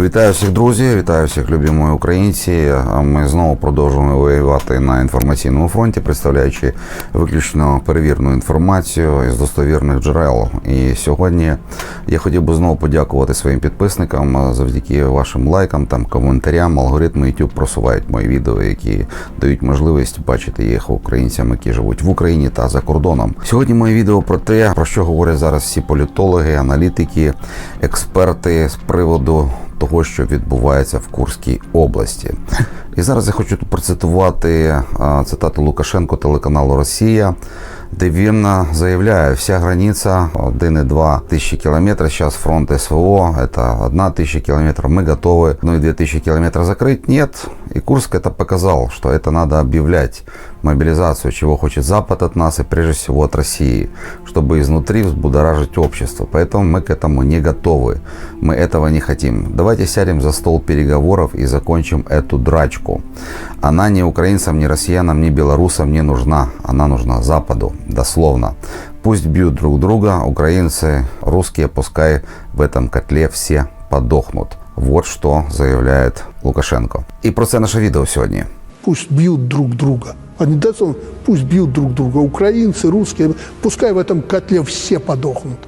Вітаю всіх друзі, вітаю всіх любі мої українці. Ми знову продовжуємо воювати на інформаційному фронті, представляючи виключно перевірну інформацію із достовірних джерел. І сьогодні я хотів би знову подякувати своїм підписникам завдяки вашим лайкам, там коментарям. Алгоритми YouTube просувають мої відео, які дають можливість бачити їх українцям, які живуть в Україні та за кордоном. Сьогодні моє відео про те, про що говорять зараз всі політологи, аналітики, експерти з приводу того, що відбувається в Курській області. І зараз я хочу тут процитувати а, цитату Лукашенко телеканалу Росія, де він а, заявляє, вся границя 1,2 тисячі кілометрів, зараз фронт СВО, это 1 тысяча километров, мы готовы, ну и 2000 километров закрыть, нет. И Курск это показал, что это надо объявлять мобилизацию, чего хочет Запад от нас и прежде всего от России, чтобы изнутри взбудоражить общество. Поэтому мы к этому не готовы. Мы этого не хотим. Давайте сядем за стол переговоров и закончим эту драчку. Она ни украинцам, ни россиянам, ни белорусам не нужна. Она нужна Западу, дословно. Пусть бьют друг друга, украинцы, русские, пускай в этом котле все подохнут. Вот что заявляет Лукашенко. І про це наше відео сьогодні. Пусть бьют друг друга. Не даст он, пусть бьют друг друга. Украинцы, русские, пускай в этом котле все подохнут.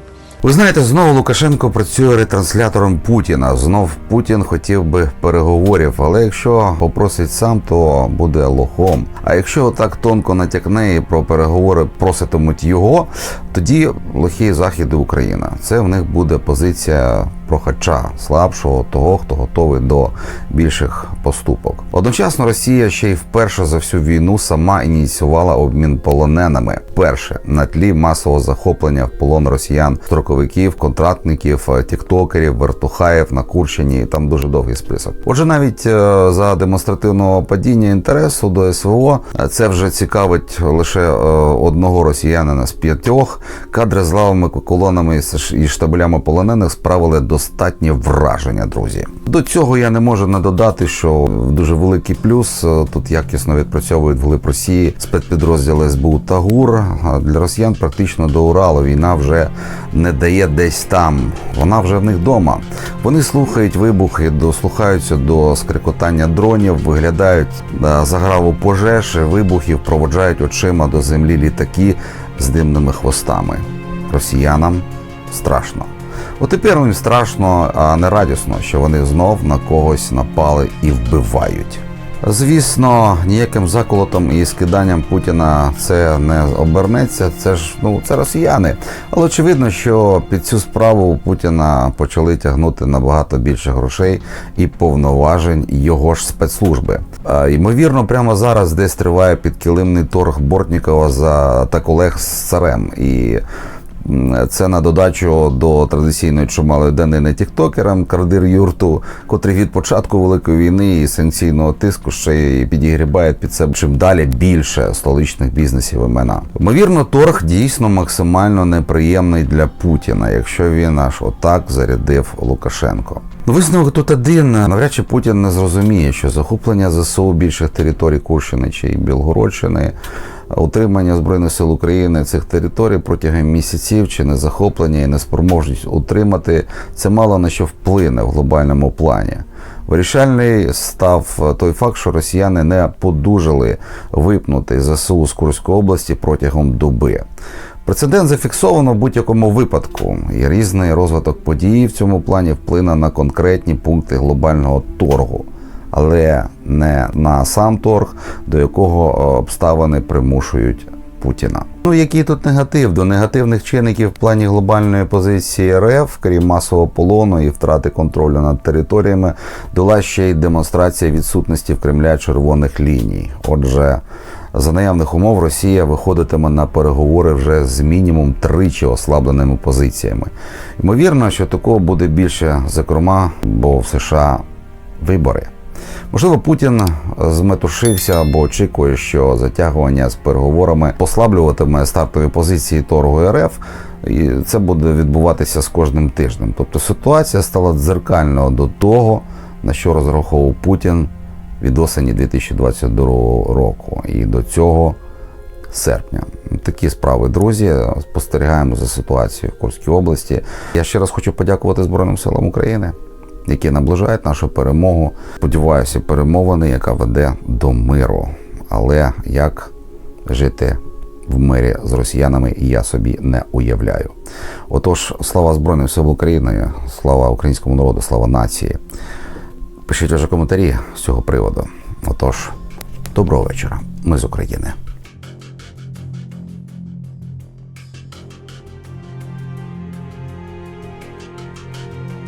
Ви знаєте, знову Лукашенко працює ретранслятором Путіна. Знов Путін хотів би переговорів, але якщо попросить сам, то буде лохом. А якщо так тонко натякне і про переговори проситимуть його, тоді лохий захід Україна. Це в них буде позиція прохача слабшого, того, хто готовий до більших поступок. Одночасно Росія ще й вперше за всю війну сама ініціювала обмін полоненими. Перше на тлі масового захоплення в полон росіян, строковиків, контрактників, тіктокерів, вертухаїв на Курщині. Там дуже довгий список. Отже, навіть е, за демонстративного падіння інтересу до СВО е, це вже цікавить лише е, одного росіянина з п'ятьох. Кадри з лавами, колонами і штабелями полонених справили достатнє враження, друзі. До цього я не можу не додати, що дуже великий плюс е, тут якісно відпрацьовують вглиб Росії спецпідрозділи СБУ та ГУР. Для росіян практично до Уралу війна вже не дає десь там. Вона вже в них вдома. Вони слухають вибухи, дослухаються до скрикотання дронів, виглядають заграву пожеж, вибухів, проводжають очима до землі літаки з димними хвостами. Росіянам страшно. От тепер їм страшно, а не радісно, що вони знов на когось напали і вбивають. Звісно, ніяким заколотом і скиданням Путіна це не обернеться. Це ж ну це росіяни. Але очевидно, що під цю справу у Путіна почали тягнути набагато більше грошей і повноважень його ж спецслужби. А, ймовірно, прямо зараз десь триває підкилимний торг Бортнікова за та колег з царем. І це на додачу до традиційної чумалої данини тіктокерам Кардир Юрту, котрий від початку великої війни і санкційного тиску ще й підігрібає під себе чим далі більше столичних бізнесів імена. Ймовірно, торг дійсно максимально неприємний для Путіна, якщо він аж отак зарядив Лукашенко. Ну, Висновок тут один. Навряд чи Путін не зрозуміє, що захоплення ЗСУ більших територій Курщини чи Білгородщини, утримання Збройних сил України цих територій протягом місяців чи не захоплення і неспроможність утримати це мало на що вплине в глобальному плані. Вирішальний став той факт, що росіяни не подужали випнути ЗСУ з Курської області протягом доби. Прецедент зафіксовано в будь-якому випадку, і різний розвиток подій в цьому плані вплине на конкретні пункти глобального торгу, але не на сам торг, до якого е, обставини примушують Путіна. Ну який тут негатив? До негативних чинників в плані глобальної позиції РФ, крім масового полону і втрати контролю над територіями, дала ще й демонстрація відсутності в Кремля червоних ліній. Отже. За наявних умов Росія виходитиме на переговори вже з мінімум тричі ослабленими позиціями. Ймовірно, що такого буде більше, зокрема, бо в США вибори. Можливо, Путін зметушився або очікує, що затягування з переговорами послаблюватиме стартові позиції торгу РФ, і це буде відбуватися з кожним тижнем. Тобто ситуація стала дзеркальною до того, на що розраховував Путін від осені 2022 року і до цього серпня. Такі справи, друзі. Спостерігаємо за ситуацією в Курській області. Я ще раз хочу подякувати Збройним силам України. Які наближають нашу перемогу. Сподіваюся, перемовини, яка веде до миру. Але як жити в мирі з росіянами, я собі не уявляю. Отож, слава Збройним силам України, слава українському народу, слава нації. Пишіть вже коментарі з цього приводу. Отож, доброго вечора. Ми з України.